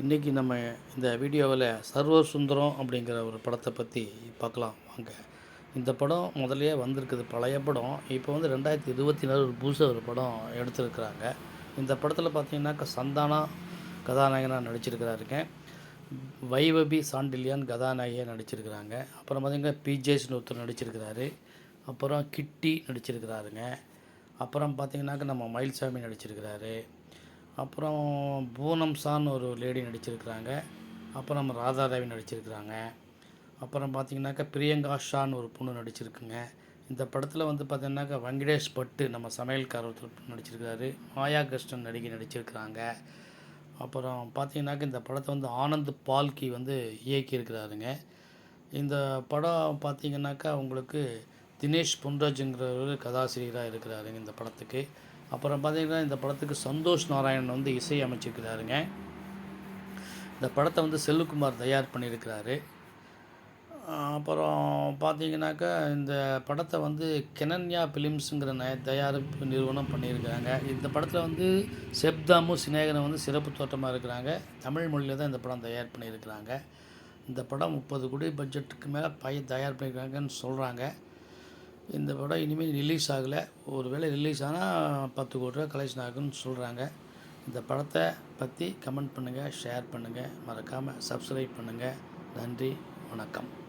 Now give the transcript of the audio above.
இன்றைக்கி நம்ம இந்த வீடியோவில் சர்வசுந்தரம் அப்படிங்கிற ஒரு படத்தை பற்றி பார்க்கலாம் வாங்க. இந்த படம் முதலே வந்திருக்குது பழைய படம். இப்போ வந்து ரெண்டாயிரத்தி இருபத்தி நாலு ஒரு புதுசாக ஒரு படம் எடுத்திருக்கிறாங்க. இந்த படத்தில் பார்த்தீங்கன்னாக்கா சந்தானா கதாநாயகனாக நடிச்சிருக்கிறாருங்க வைவபி சாண்டில்யான் கதாநாயகியாக நடிச்சிருக்கிறாங்க. அப்புறம் பார்த்திங்கன்னா பிஜேஸ்னு ஒருத்தர் நடிச்சிருக்கிறாரு. அப்புறம் கிட்டி நடிச்சிருக்கிறாருங்க. அப்புறம் பார்த்தீங்கன்னாக்கா நம்ம மயில்சாமி நடிச்சிருக்கிறாரு. அப்புறம் பூனம் சான்னு ஒரு லேடி நடிச்சிருக்கிறாங்க. அப்புறம் நம்ம ராதாராவி நடிச்சிருக்கிறாங்க. அப்புறம் பார்த்தீங்கன்னாக்கா பிரியங்கா ஷான்னு ஒரு பொண்ணு நடிச்சிருக்குங்க. இந்த படத்தில் வந்து பார்த்தீங்கன்னாக்கா வெங்கடேஷ் பட்டு நம்ம சமையல்காரர் ஒருத்தர் நடிச்சிருக்கிறாரு. மாயா கிருஷ்ணன் நடிகை நடிச்சிருக்கிறாங்க. அப்புறம் பார்த்தீங்கன்னாக்கா இந்த படத்தை வந்து ஆனந்த் பால்கி வந்து இயக்கியிருக்கிறாருங்க. இந்த படம் பார்த்தீங்கன்னாக்கா உங்களுக்கு தினேஷ் பொன்ராஜுங்கிறவர் கதாசிரியராக இருக்கிறாருங்க இந்த படத்துக்கு. அப்புறம் பார்த்தீங்கன்னா இந்த படத்துக்கு சந்தோஷ் நாராயணன் வந்து இசை அமைச்சிருக்கிறாருங்க. இந்த படத்தை வந்து செல்லுக்குமார் தயார் பண்ணியிருக்கிறாரு. அப்புறம் பார்த்தீங்கன்னாக்கா இந்த படத்தை வந்து கெனன்யா ஃபிலிம்ஸுங்கிற ந தயாரிப்பு நிறுவனம் பண்ணியிருக்கிறாங்க. இந்த படத்தில் வந்து செப்தாமு சிநேகரன் வந்து சிறப்பு தோட்டமாக இருக்கிறாங்க. தமிழ் மொழியில் தான் இந்த படம் தயார் பண்ணியிருக்கிறாங்க. இந்த படம் முப்பது கோடி பட்ஜெட்டுக்கு மேலே பய தயார் பண்ணியிருக்காங்கன்னு சொல்கிறாங்க இந்த படம் இனிமேல் ரிலீஸ் ஆகலை. ஒரு வேளை ரிலீஸ் ஆனால் பத்து கோடி ரூபா கலெக்ஷன் ஆகுன்னு சொல்கிறாங்க இந்த படத்தை பற்றி கமெண்ட் பண்ணுங்கள் ஷேர் பண்ணுங்கள் மறக்காமல் சப்ஸ்கிரைப் பண்ணுங்கள் நன்றி வணக்கம்.